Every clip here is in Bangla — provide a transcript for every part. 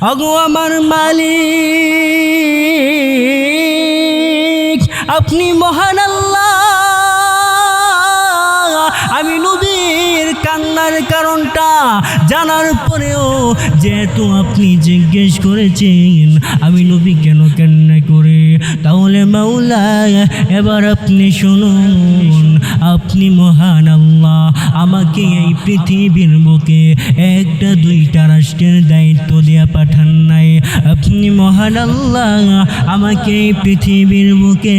অগো আমার মালিক আপনি মহান আল্লাহ। আমি নবীর কান্নার কারণটা জানার পরেও যেহেতু আপনি জিজ্ঞেস করেছেন, আমি নবী কেন কান্না করে? তাহলে মাওলা, এবার আপনি শুনুন, আপনি মহান আল্লাহ, আমাকে এই পৃথিবীর বুকে একটা, দুইটা রাষ্ট্রের দায়িত্ব দেয়া পাঠান নাই। আপনি মহান আল্লাহ, আমাকে এই পৃথিবীর বুকে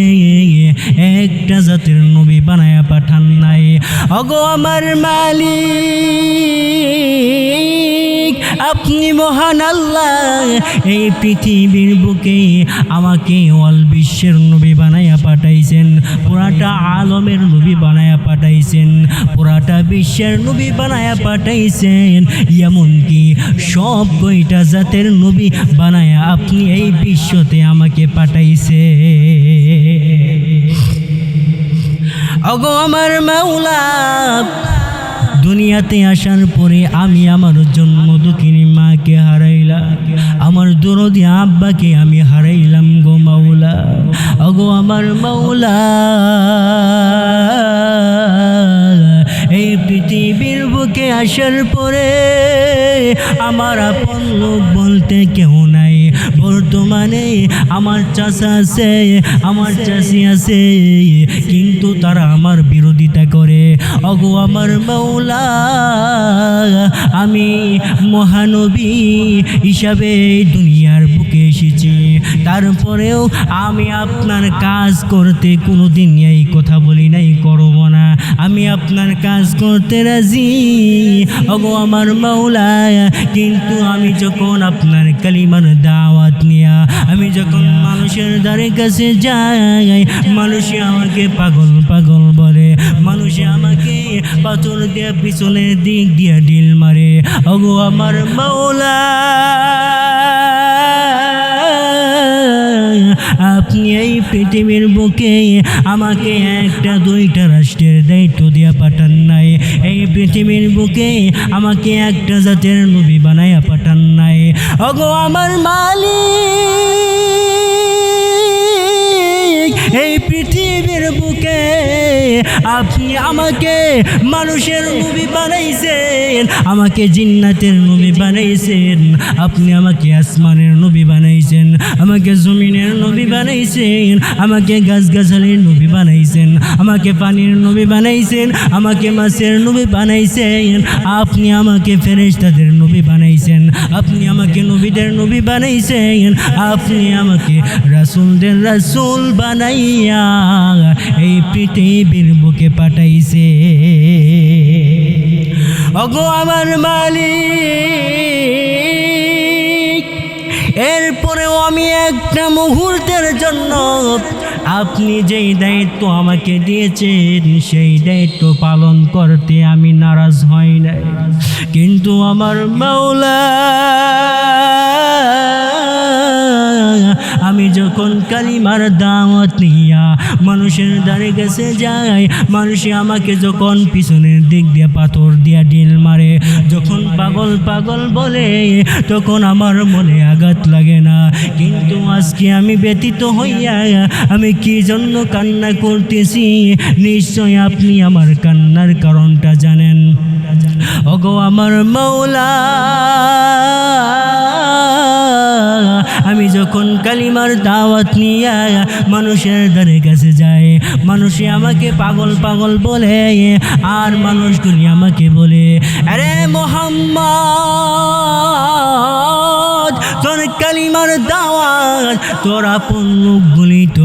একটা জাতের নবী বানায়া পাঠান নাই। অগো আমার মালিক আপনি মহান আল্লাহ। এই পৃথিবীর বুকে আমাকে অল বিশ্বের নবী বানায়া পাঠাইছেন, পুরাটা আলমের নবী বানায়া পাঠাইছেন, পুরাটা বিশ্বের নবী বানায়া পাঠাইছেন। এমনকি সব কয়টা জাতের নবী বানায়া আপনি এই বিশ্বতে আমাকে পাঠাইছে অগো আমার মাওলা দুনিয়াতে আসার পরে আমি আমার জন্ম দুঃখিনী মাকে হারাইলাম। আমার দরদি আব্বাকে আমি হারাইলাম গো মাওলা। অগো আমার মাওলা, এই পৃথিবীর বুকে আসার পরে আমার আপন লোক বলতে কেউ নাই। বর্তমানে আমার চাষা আছে, আমার চাষি আছে, কিন্তু তারা আমার বিরোধিতা অগো আমার মৌলা, আমি মহানবী হিসাবে দুনিয়ার বুকে এসেছি। তারপরেও আমি আপনার কাজ করতে কোনোদিন এই কথা বলি নাই, করব না। আমি আপনার কাজ করতে রাজি অগো আমার মৌলা, কিন্তু আমি যখন আপনার কালিমার দাওয়াত নিয়া, আমি যখন মানুষের দ্বারে কাছে যাই, মানুষে আমাকে পাগল পাগল বলে, মানুষে আমাকে পাথর দিয়ে পিছনের দিক দিয়ে ডিল মারে। অগো আমার মৌলা আপনি এই পৃথিবীর বুকে আমাকে একটা, দুইটা রাষ্ট্রের দায়িত্ব দিয়া পাঠান নাই। এই পৃথিবীর বুকে আমাকে একটা জাতের নবী বানাইয়া পাঠান নাই। অগো আমার মালিক, এই পৃথিবীর বুকে, আপনি আমাকে মানুষের নবী বানাইছেন, আমাকে জিন্নাতের নবী বানাইছেন, আপনি আমাকে আসমানের নবী বানাইছেন, আমাকে জমিনের নবী বানাইছেন, আমাকে গাছগাছালির নবী বানাইছেন, আমাকে পানির নবী বানাইছেন, আমাকে মাছের নবী বানাইছেন, আপনি আমাকে ফেরেশতাদের নবী বানাইছেন, আপনি আমাকে নবীদের নবী বানাইছেন, আপনি আমাকে রাসূলদের রাসূল বানাইয়া এই পৃথিবীর বুকে পাঠাইছে। অগো আমার মালিক, এরপরেও আমি একটা মুহূর্তের জন্য আপনি যেই দায়িত্ব আমাকে দিয়েছেন, সেই দায়িত্ব পালন করতে আমি নারাজ হই নাই। কিন্তু আমার মাওলা আমি যখন কালিমার দাওয়াত নিয়া মানুষের দ্বারে গেছে যাই, মানুষে আমাকে যখন পিছনের দিক দিয়ে পাথর দিয়া ডিল মারে, যখন পাগল পাগল বলে, তখন আমার মনে আঘাত লাগে না। কিন্তু আজকে আমি ব্যতীত হইয়া আমি কি জন্য কান্না করতেছি? নিশ্চয় আপনি আমার কান্নার কারণটা জানেন। ওগো আমার মৌলা। আমি যখন কালিমার দাওয়াত নিয়ে মানুষের দ্বারে কাছে যায় মানুষে আমাকে পাগল পাগল বলে, আর মানুষগুলি আমাকে বলে, আরে মোহাম্মদ, তোর কালিমার দাওয়াত, তোর আপন লোকগুলি তো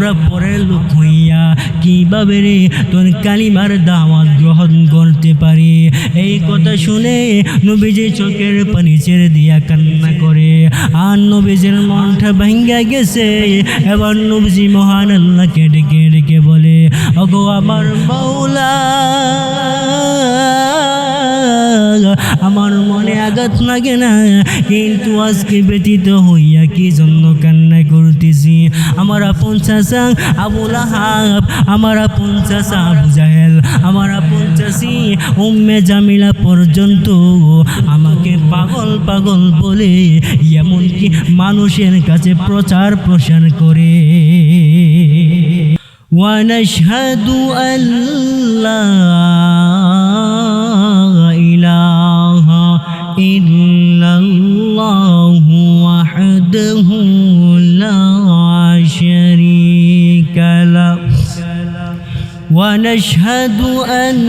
আমরা পরের লোক হইয়া কীভাবে রে তোর কালিমার দাওয়াত গ্রহণ করতে পারি? এই কথা শুনে নবীজি চোখের পানি ছেড়ে দিয়া কান্না করে। আর নবীজির মনটা ভাঙ্গা গেছে। এবার নবীজি মহান আল্লাহকে ডেকে ডেকে বলে অগো আমার মৌলা আমার মনে আঘাত লাগে না কিন্তু আজকে ব্যতীত হইয়া কি জন্য কান্না করতেছি আমার আপন চাচা আবুল আহাব আমার আপন চাচা আবু জাহেল আমার আপন চাচি উম্মে জামিলা পর্যন্ত আমাকে পাগল পাগল বলে এমনকি মানুষের কাছে প্রচার প্রসার করে ونشهد أن لا ونشهد أن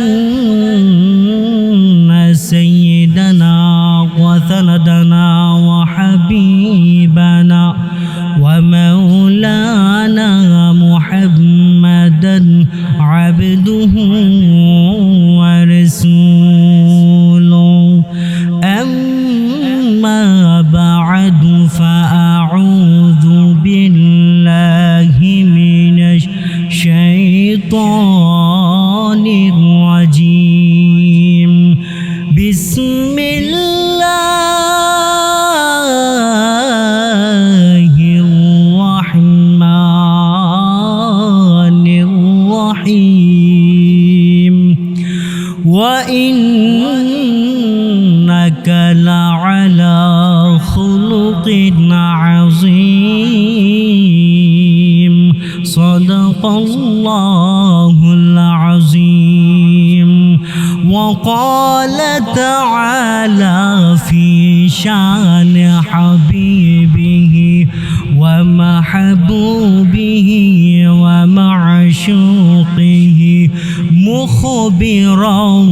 مخبرا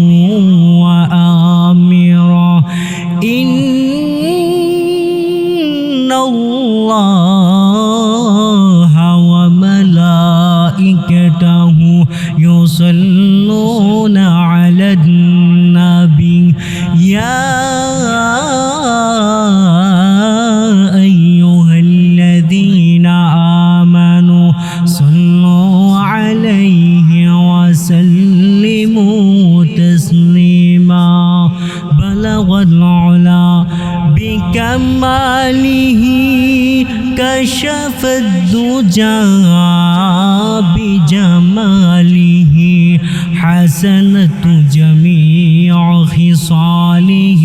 حسنة جميع خصاله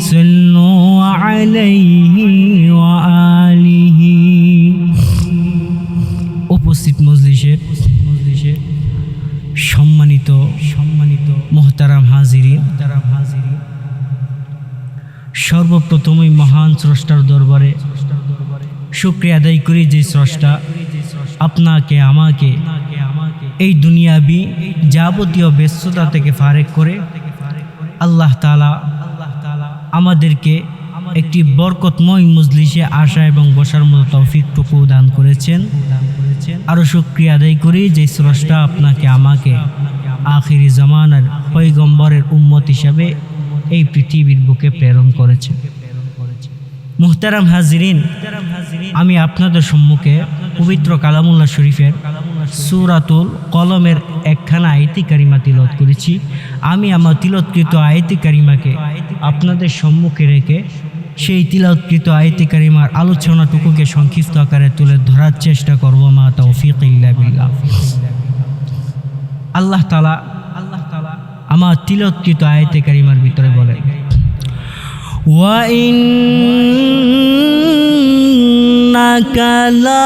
صلوا عليه وآله উপস্থিত মজলিসের মজলিসের সম্মানিত সম্মানিত মোহতারাম হাজিরি মোহতারাম হাজিরি সর্বপ্রথমই মহান স্রষ্টার দরবারে শুক্রিয়া আদায় করি যে স্রষ্টা আপনাকে আমাকে এই দুনিয়াবি যাবতীয় ব্যস্ততা থেকে ফারেক করে আল্লাহ তালা আল্লাহ আমাদেরকে একটি বরকতময় মজলিসে আসা এবং বসার মতো তৌফিকটুকু দান করেছেন। আরও শুক্রিয়া আদায় করি যে স্রষ্টা আপনাকে আমাকে আখিরি জামানার পৈগম্বরের উম্মত হিসাবে এই পৃথিবীর বুকে প্রেরণ করেছে মুহতারাম হাজিরিন, আমি আপনাদের সম্মুখে পবিত্র কালামুল্লাহ শরীফের সুরাতুল কলমের একখানা আয়তি কারিমা তিলত করেছি। আমি আমার তিলৎকৃত আয়তি কারিমাকে আপনাদের সম্মুখে রেখে সেই তিলৎকৃত আয়তি কারিমার আলোচনাটুকুকে সংক্ষিপ্ত আকারে তুলে ধরার চেষ্টা করব মা তৌফিক ইল্লা আল্লাহ তালা আল্লাহ তালা আমার তিলৎকৃত আয়তে কারিমার ভিতরে বলে কালা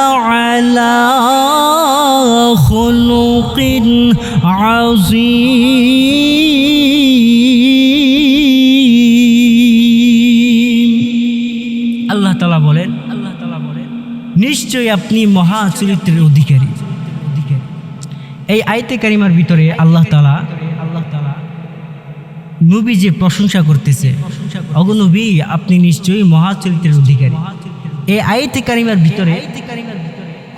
আল্লাহ তালা বলেন আল্লাহ তালা বলেন নিশ্চয়ই আপনি মহা চরিত্রের অধিকারী। এই আয়তে কারিমার ভিতরে আল্লাহ তালা আল্লাহ তালা নবী যে প্রশংসা করতেছে অগনবী আপনি নিশ্চয়ই মহাচরিত্রের অধিকারী। এই আয়তে কারিমার ভিতরে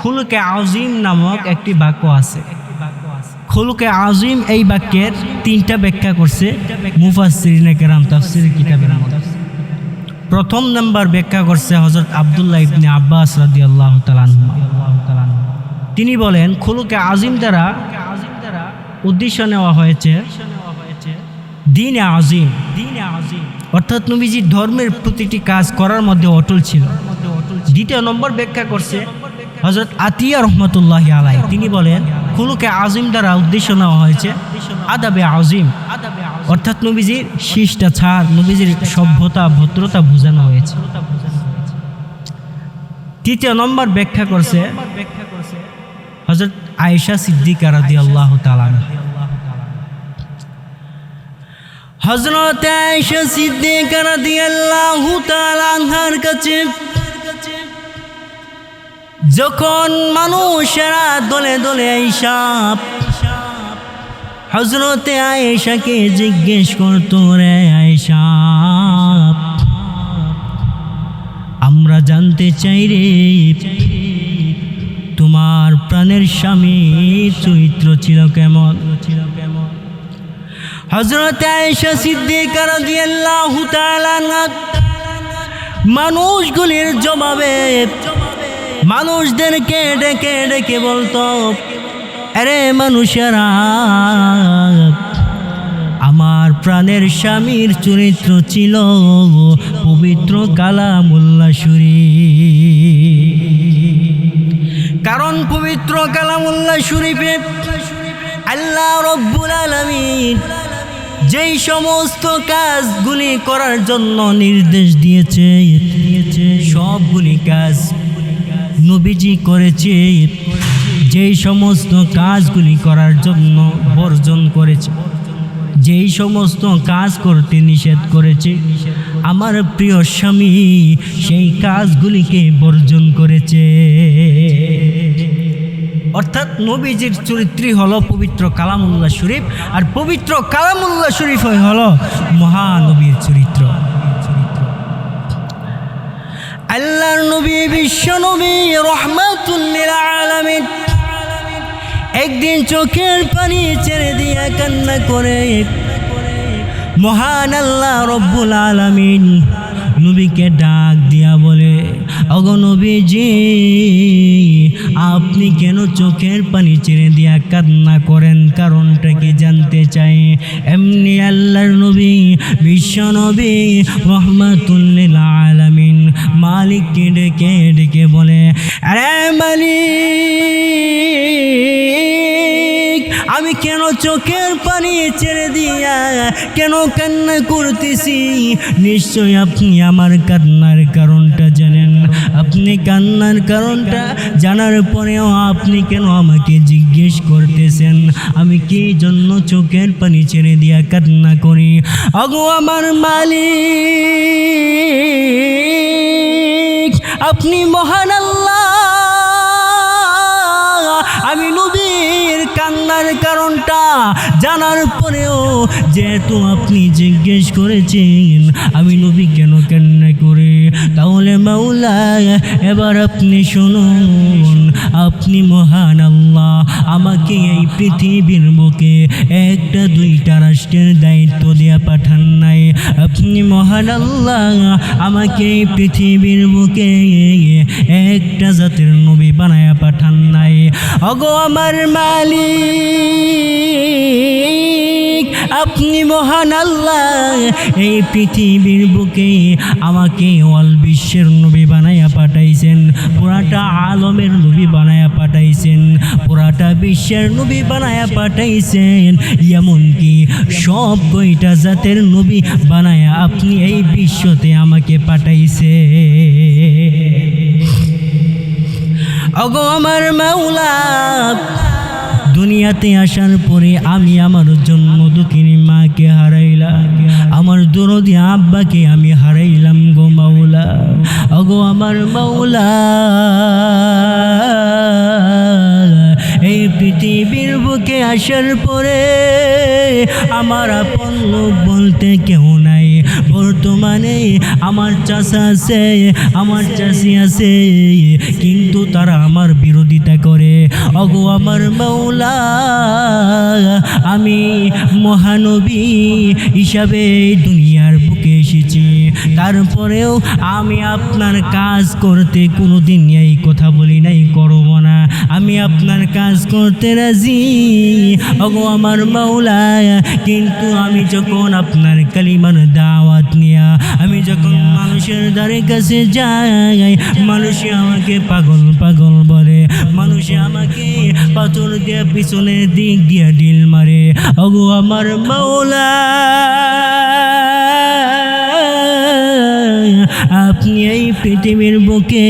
খুলুকে আজিম নামক একটি বাক্য আছে। খুলুকে আজিম এই বাক্যের তিনটা ব্যাখ্যা করছে প্রথম নাম্বার ব্যাখ্যা করছে হজরত আবদুল্লাহ ইবনে আব্বাস রাদিয়াল্লাহু তাআলা তিনি বলেন, খুলুকে আজিম দ্বারা উদ্দেশ্য নেওয়া হয়েছে দিন আজিম দিন আজিম। অর্থাৎ নবীজি ধর্মের প্রতিটি কাজ করার মধ্যে অটল ছিল। দ্বিতীয় নম্বর ব্যাখ্যা করছে হজরত আতিয়া রহমতুল্লাহ আলাই তিনি বলেন, খুলুকে আজিম দ্বারা উদ্দেশ্য নেওয়া হয়েছে আদাবে আজিম। অর্থাৎ নবীজির শিষ্টাচার নবীজির সভ্যতা, ভদ্রতা বোঝানো হয়েছে। তৃতীয় নম্বর ব্যাখ্যা করছে হজরত আয়েশা সিদ্দিকা রাদি আল্লাহ তালান হজরত আয়েশা সিদ্দিকা রাদি আল্লাহ তালার কাছে যখন মানুষেরা দলে দলে আইসাপ হজরতে আয়েশাকে জিজ্ঞেস করতো, রে আয়েশা, আমরা জানতে চাই রে, তোমার প্রাণের স্বামী চরিত্র ছিল কেমন? ছিল কেমন হজরত আয়েশা সিদ্দিকা রাদিয়াল্লাহু তাআলা মানুষগুলির জবাবে মানুষদেরকে ডেকে ডেকে বলতো, আরে মানুষেরা, আমার প্রাণের স্বামীর চরিত্র ছিল পবিত্র কালামুল্লাসুরি কারণ পবিত্র কালামুল্লা শরীফে আল্লাহ রব্বুল আলমিন যেই সমস্ত কাজগুলি করার জন্য নির্দেশ দিয়েছে, সবগুলি কাজ নবীজি করেছে, যেই সমস্ত কাজগুলি করার জন্য বর্জন করেছে, যেই সমস্ত কাজ করতে নিষেধ করেছে, আমার প্রিয় স্বামী সেই কাজগুলিকে বর্জন করেছে। অর্থাৎ নবীজির চরিত্রই হলো পবিত্র কালামুল্লাহ শরীফ, আর পবিত্র কালামুল্লাহ শরীফ হলো মহানবীর চরিত্র। আল্লাহর নবী, বিশ্ব নবী রহমাতুল্লিল একদিন চোখের পানি ছেড়ে দিয়া কান্না করে। মহান আল্লাহ রব্বুল আলামিন নবীকে ডাক দিয়া বলে অগনবীজি আপনি কেন চোখের পানি ছেড়ে দিয়া কান্না করেন? কারণটা কি জানতে চাই? এমনি আল্লাহর নবী, বিশ্ব নবী রহমাতুল্লিল মালিককে ডেকে ডেকে বলে, আরে মালিক, আমি কেন চোখের পানি ছেড়ে দিয়া কেন কান্না করতেছি? নিশ্চয় আপনি আমার কান্নার কারণটা জানেন। আপনি কান্নার কারণটা জানার পরেও আপনি কেন আমাকে জিজ্ঞেস করতেছেন? আমি কি জন্য চোখের পানি ছেড়ে দিয়া কান্না করি? অগো আমার মালিক আপনি মহান আল্লাহ। আমি নবীর কান্নার কারণটা জানার পরেও যেহেতু আপনি জিজ্ঞেস করেছেন, আমি নবী কেন করে তাহলে মাওলা এবার আপনি শুনুন, আপনি মহান আল্লাহ, আমাকে এই পৃথিবীর বুকে একটা, দুইটা রাষ্ট্রের দায়িত্ব দেয়া পাঠান নাই। আপনি মহান আল্লাহ, আমাকে এই পৃথিবীর বুকে একটা জাতের নবী বানায়া পাঠান নাই। অগো আমার মালিক আপনি মহান আল্লাহ, এই পৃথিবীর বুকে আমাকে অল বিশ্বের নবী বানায়া পাঠাইছেন, পুরাটা আলমের নবী বানায়া পাঠাইছেন, পুরাটা বিশ্বের নবী বানায়া পাঠাইছেন, এমনকি সব কয়টা জাতের নবী বানায়া আপনি এই বিশ্বতে আমাকে পাঠাইছে অগো আমার মাওলা, দুনিয়াতে আসার পরে আমি আমার জন্ম আব্বাকে আমি হারাইলাম গো মাওলা। অগো আমার মাওলা। এই পৃথিবীর বুকে আসার পরে আমার আপন লোক বলতে কেউ নাই। বর্তমানে আমার চাষা আছে, আমার চাষি আছে, কিন্তু তারা আমার বিরোধিতা করে। অগো আমার মৌলা আমি মহানবী হিসাবে দুনিয়ার বুকে এসেছি। তারপরেও আমি আপনার কাজ করতে কোনোদিন এই কথা বলি নাই, করব না। আমি আপনার কাজ করতে রাজি, অগো আমার মৌলা কিন্তু আমি যখন আপনার কালিমার দাওয়াত নিয়া, আমি যখন মানুষের দ্বারে কাছে যাই, মানুষে আমাকে পাগল পাগল বলে। মানুষে আমাকে পাথর দিয়ে পিছনে দিক দিয়ে ডিল মারে। অগো আমার মাওলা, আপনি এই পৃথিবীর বুকে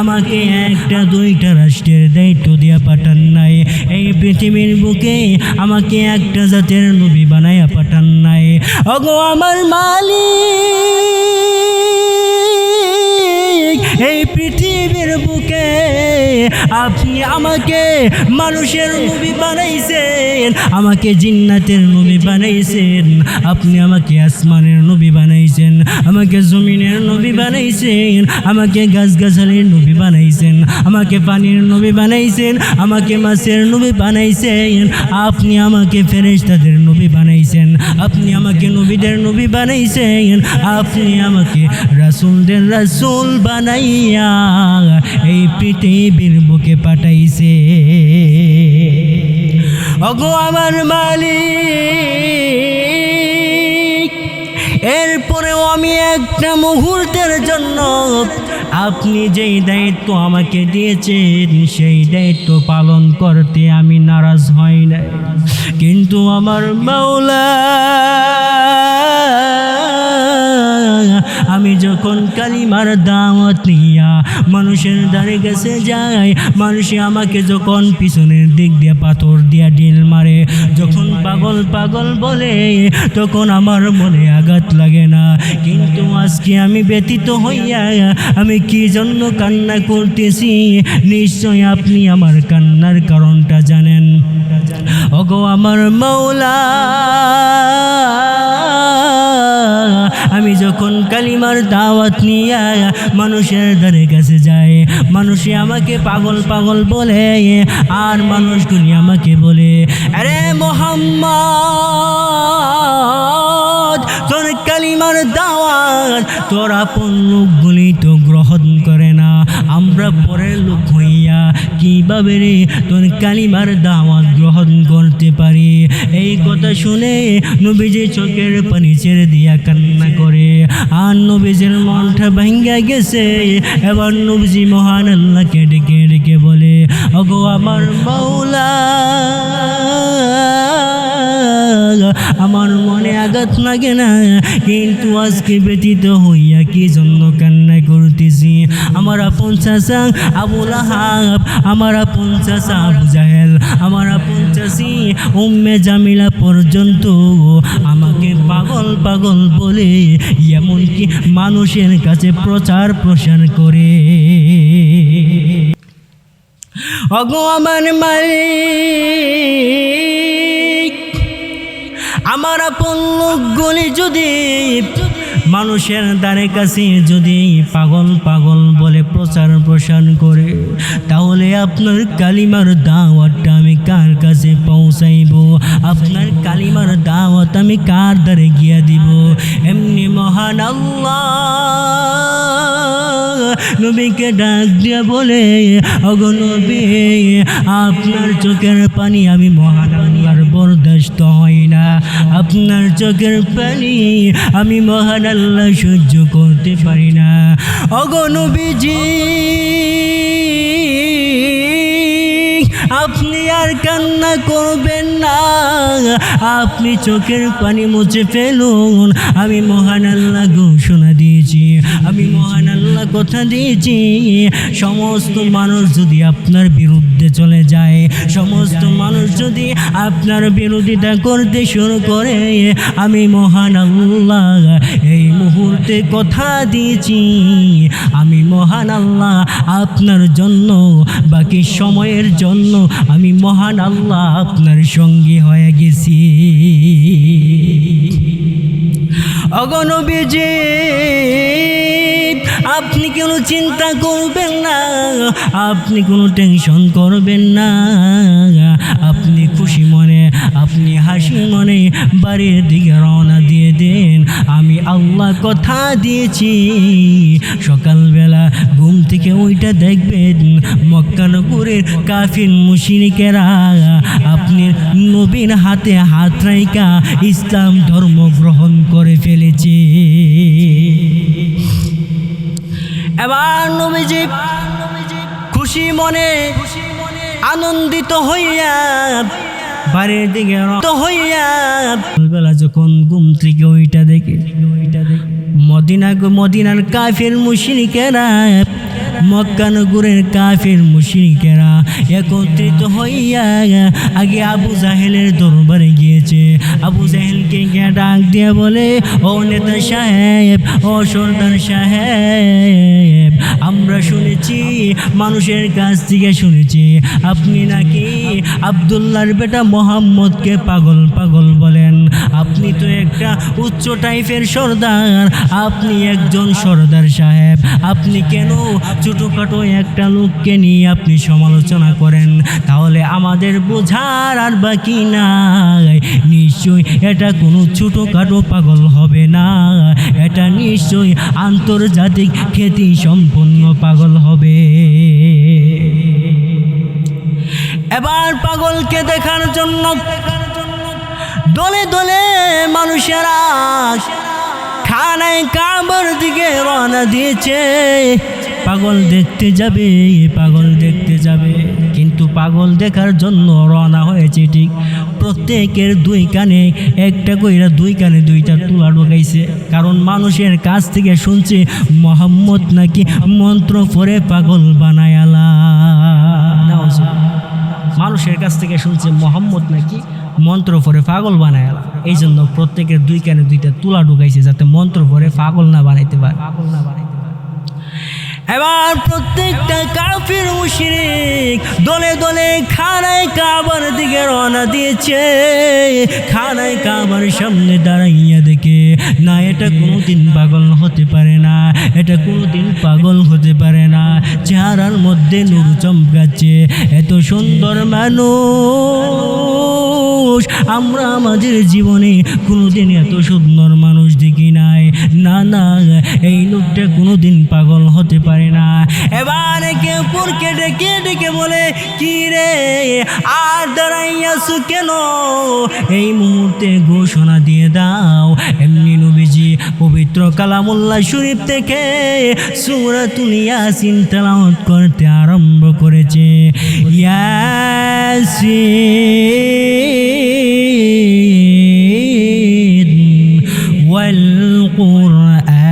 আমাকে একটা, দুইটা রাষ্ট্রের দায়িত্ব দিয়া পাঠান নাই। এই পৃথিবীর বুকে আমাকে একটা জাতের নবী বানাইয়া পাঠান নাই। অগো আমার মালিক আপনি আমাকে মানুষের নবী বানাইছেন, আমাকে জিন্নাতের নবী বানাইছেন, আপনি আমাকে আসমানের নবী বানাইছেন, আমাকে জমিনের নবী বানাইছেন, আমাকে গাছগাছালির নবী বানাইছেন, আমাকে পানির নবী বানাইছেন, আমাকে মাছের নবী বানাইছেন, আপনি আমাকে ফেরেশতাদের নবী বানাইছেন, আপনি আমাকে নবীদের নবী বানাইছেন, আপনি আমাকে রাসূলদের রাসূল বানাইয়া এই পৃথিবীর বুকে পাঠাইছে। অগো আমার মালিক, এরপরেও আমি একটা মুহূর্তের জন্য আপনি যেই দায়িত্ব আমাকে দিয়েছেন, সেই দায়িত্ব পালন করতে আমি নারাজ হই না কিন্তু আমার মাওলা আমি যখন কালিমার দাওয়াত নিয়া মানুষের দ্বারে গেছে যাই, মানুষে আমাকে যখন পিছনের দিক দিয়ে পাথর দিয়া ডিল মারে, যখন পাগল পাগল বলে, তখন আমার মনে আঘাত লাগে না। কিন্তু আজকে আমি ব্যতীত হইয়া আমি কি জন্য কান্না করতেছি? নিশ্চয় আপনি আমার কান্নার কারণটা জানেন। ওগো আমার মৌলা আমি যখন কালিমার দাওয়াত নিয়ে মানুষের ধারে কাছে যায় মানুষে আমাকে পাগল পাগল বলে, আর মানুষগুলি আমাকে বলে, আরে মোহাম্মদ, তোর কালিমার দাওয়াত, তোর আপন লোকগুলি তো গ্রহণ করে না। আমরা পরের লোক হইয়া কীভাবে রে তোর কালিমার দাওয়াত গ্রহণ করতে পারি? এই কথা শুনে নবীজি চোখের পানি ছেড়ে দিয়া কান্না করে। আর নবীজির মনটা ভাঙ্গা গেছে। এবার নবীজি মহান আল্লাহকে ডেকে ডেকে বলে অগো আমার মাওলা, আমার আঘাত লাগে না। কিন্তু আজকে ব্যতীত হইয়া কি জন্য কান্না করতেছি? আমার আপন চাষা আবুল আহাব, আমার আপন চাষা আবু জাহেল, আমার আপন চাষি উম্মে জামিলা পর্যন্ত আমাকে পাগল পাগল বলে এমনকি মানুষের কাছে প্রচার প্রসার করে। অগো আমার মালিক আমার আপন লোকগুলি যদি মানুষের দ্বারে কাছে যদি পাগল পাগল বলে প্রচার প্রসার করে, তাহলে আপনার কালিমার দাওয়াতটা আমি কার কাছে পৌঁছাইব? আপনার কালিমার দাওয়াত আমি কার দ্বারে গিয়া দিব? এমনি মহান আল্লাহ নবীকে ডাক দিয়ে বলে অগনবী আপনার চোখের পানি আমি মহান আর বরদাস্ত হয় না। আপনার চোখের পানি আমি মহান আল্লাহ সহ্য করতে পারি না। অগনবীজি আপনি আর কান্না করবেন না। আপনি চোখের পানি মুছে ফেলুন। আমি মহান আল্লাহ ঘোষণা দিয়েছি। আমি মহান আল্লাহ কথা দিয়েছি। সমস্ত মানুষ যদি আপনার বিরুদ্ধে চলে যায়, সমস্ত মানুষ যদি আপনার বিরোধিতা করতে শুরু করে, আমি মহান আল্লাহ এই মুহূর্তে কথা দিয়েছি। আমি মহান আল্লাহ, আপনার জন্য, বাকি সময়ের জন্য আমি মহান আল্লাহ, আপনার সঙ্গী হয়ে গেছি। অগণবীজি আপনি কোনো চিন্তা করবেন না, আপনি কোনো টেনশন করবেন না, আপনি খুশি মনে আপনি হাসি মনে বাড়ির দিকে রওনা দিয়ে দেন। আমি আল্লাহ কথা দিয়েছি। সকালবেলা ঘুম থেকে ওইটা দেখবেন, মক্কানগরের কাফির মুশরিকেরা আপনি নবীন হাতে হাত রাইকা ইসলাম ধর্ম গ্রহণ করে ফেলেছে। এবার নবীজি খুশি মনে আনন্দিত হইয়া বাড়ির দিকে রওনা হইয়া বেলা যখন ঘুম থেকে ওইটা দেখে ওইটা দেখে মদিনা মদিনার কাফের মুশরিকেরা মক্কানগরের কাফের মুশরিকেরা একত্রিত হইয়া আগে আবু জাহেলের দরবারে গিয়েছে। আবু জাহেলকে গিয়ে ডাক দিয়ে বলে, ও নেতা সাহেব, ও সর্দার সাহেব, আমরা শুনেছি, মানুষের কাছ থেকে শুনেছি। আপনি নাকি আবদুল্লাহর বেটা মোহাম্মদকে পাগল পাগল বলেন? আপনি তো একটা উচ্চ টাইপের সর্দার। আপনি একজন সর্দার সাহেব। আপনি কেন ছোটোখাটো একটা লোককে নিয়ে আপনি সমালোচনা করেন, তাহলে আমাদের বোঝার আর বাকি নাই। নিশ্চয়ই এটা কোনো ছোটোখাটো পাগল হবে না। এটা নিশ্চয়ই আন্তর্জাতিক খ্যাতি সম্পন্ন পাগল হবে। এবার পাগলকে দেখার জন্য দলে দলে মানুষেরা খানায় কাবার দিকে রওনা দিয়েছে। পাগল দেখতে যাবে, পাগল পাগল দেখার জন্য রওনা হয়েছে, ঠিক। প্রত্যেকের দুই কানে, একটা কইরা দুই কানে দুইটা তুলা ঢোকাইছে। কারণ মানুষের কাছ থেকে শুনছে, মোহাম্মদ নাকি মন্ত্র পরে পাগল বানায় আলা মানুষের কাছ থেকে শুনছে, মোহাম্মদ নাকি মন্ত্র পরে পাগল বানায় আলা। এই জন্য প্রত্যেকের দুই কানে দুইটা তুলা ঢুকাইছে, যাতে মন্ত্র পরে পাগল না বানাইতে পারে পাগল না বানাইতে পারে। এবার প্রত্যেকটা কাফির মুশরিক দলে দলে খানায় কাবার দিকে রওনা দিয়েছে। খানায় কাবার সামনে দাঁড়াইয়া দেখে না, এটা কোনোদিন পাগল হতে পারে না, এটা কোনোদিন পাগল হতে পারে না। চেহারার মধ্যে নূর চমকাচ্ছে, এত সুন্দর মানুষ। আমরা আমাদের জীবনে কোনোদিন এত সুন্দর মানুষ দেখি নাই। না না, এই লোকটা কোনোদিন পাগল হতে পারে না। এবার একে অপরকে ডেকে ডেকে বলে, কি রে, আর দাঁড়াইয়াছু কেন? এই মুহূর্তে ঘোষণা দিয়ে দাও। পবিত্র কালামুল্লা শরীফ থেকে সুরা তুলিয়া তেলাওয়াত করতে আরম্ভ করেছে। ইয়াসি ওয়াল কুরআন।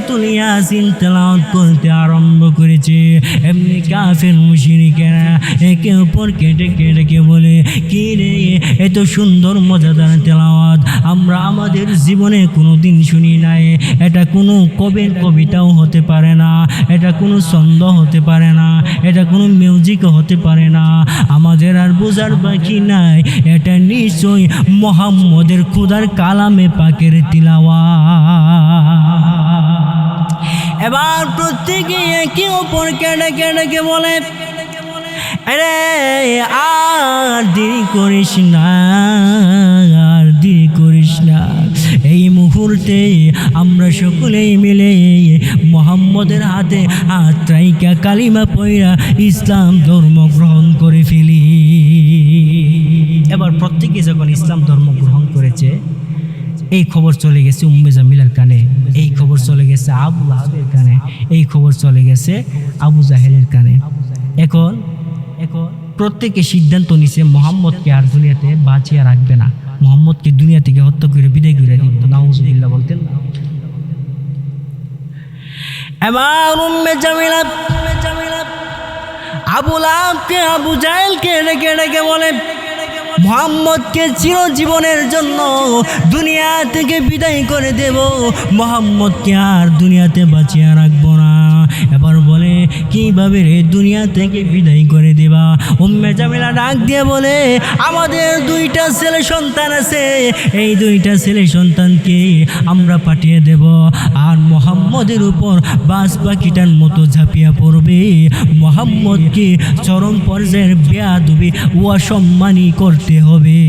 সূরাতুল ইয়াসিন তেলাওয়াত করতে আরম্ভ করেছে। এমনি কাফের মুশরিকেরা একে অপরকে ডেকে ডেকে বলে, কি রে, এত সুন্দর, মজাদার তেলাওয়াত। আমরা আমাদের জীবনে কোনো দিন শুনি নাই। এটা কোনো কবির কবিতাও হতে পারে না। এটা কোনো ছন্দ হতে পারে না। এটা কোনো মিউজিকও হতে পারে না। আমাদের আর বোঝার বাকি নাই। এটা নিশ্চয়ই মোহাম্মদের খুদার কালামে পাকের তিলাওয়া এবার প্রত্যেকে একে অপরকে ডেকে ডেকে বলে, আরে, আর দেরি করিস না, আর দেরি করিস না। এই মুহূর্তে আমরা সকলেই মিলে মোহাম্মদের হাতে হাত কালিমা পয়রা ইসলাম ধর্ম গ্রহণ করে ফেলি। এবার প্রত্যেকে যখন ইসলাম ধর্ম গ্রহণ করেছে এই খবর চলে গেছে উম্মে জামিলার কানে। এই খবর চলে গেছে আবু লাহাবের কানে। এই খবর চলে গেছে আবু জাহেলের কানে। এখন এখন প্রত্যেকে সিদ্ধান্ত নিছে মোহাম্মদকে আর দুনিয়াতে বাঁচিয়ে রাখবে না। মোহাম্মদকে দুনিয়া থেকে হত্যা করে বিদায় করে দিব। নাউজুবিল্লাহ বলতেন। এবার উম্মে জামিলা আবুল আবকে আবু জাহেলকে ডেকে ডেকে বলে মোহাম্মদকে চিরজীবনের জন্য দুনিয়া থেকে বিদায় করে দেব। মোহাম্মদকে আর দুনিয়াতে বাঁচিয়ে কীভাবে রে দুনিয়া থেকে বিদায় করে দেবা? উম্মে জামিলা ডাক দিয়ে বলে, আমাদের দুইটা ছেলে সন্তান আছে। এই দুইটা ছেলে সন্তানকে আমরা পাঠিয়ে দেব। আর মোহাম্মদের উপর বাস পাখিটার মতো ঝাঁপিয়ে পড়বে। মোহাম্মদকে চরম পর্যায়ের বেয়াদবি ও অসম্মানী করতে হবে।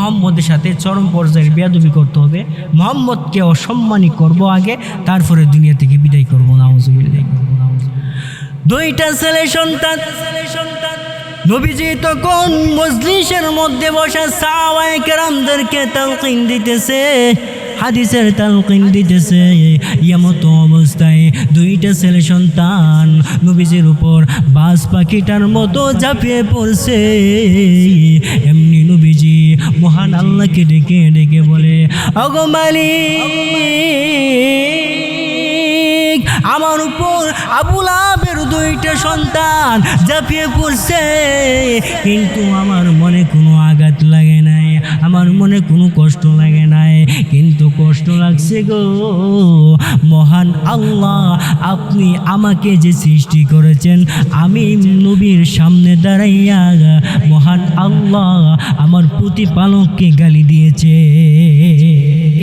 মোহাম্মদের সাথে চরম পর্যায়ের বেয়াদবি করতে হবে। মোহাম্মদকে অসম্মানী করব আগে, তারপরে দুনিয়া থেকে বিদায় করব, নাউজুবিল্লাহ। দুইটা ছেলে সন্তান, নবীজি তখন মজলিসের মধ্যে বসা সাওয়াই কেরামদেরকে তালকিন দিতেছে, হাদিসের তালকিন দিতেছে এমতো অবস্থায় দুইটা ছেলে সন্তান। নবীজির উপর বাস পাখিটার মতো ঝাঁপিয়ে পড়ছে। এমনি নবীজি মহান আল্লাহকে ডেকে ডেকে বলে অগমালিক আমার উপর আবুল আবের দুইটা সন্তান ঝাঁপিয়ে পড়ছে। কিন্তু আমার মনে কোনো আঘাত মনে কোনো কষ্ট লাগে নাই, কিন্তু কষ্ট লাগছে গো। মহান আল্লাহ, আপনি আমাকে যে সৃষ্টি করেছেন, আমি নবীর সামনে দাঁড়াইয়া মহান আল্লাহ আমার প্রতিপালককে গালি দিয়েছে।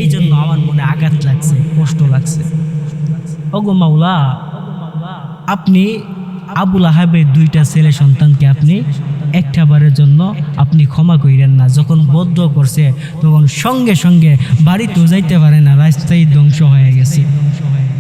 এই জন্য আমার মনে আঘাত লাগছে, কষ্ট লাগছে। ওগো মাওলা, আপনি আবুল আহাবের দুইটা ছেলে সন্তানকে আপনি একটা বারের জন্য আপনি ক্ষমা করিলেন না। যখন বদ্ধ করছে, তখন সঙ্গে সঙ্গে বাড়িতেও যাইতে পারে না। রাস্তায় ধ্বংস হয়ে গেছে।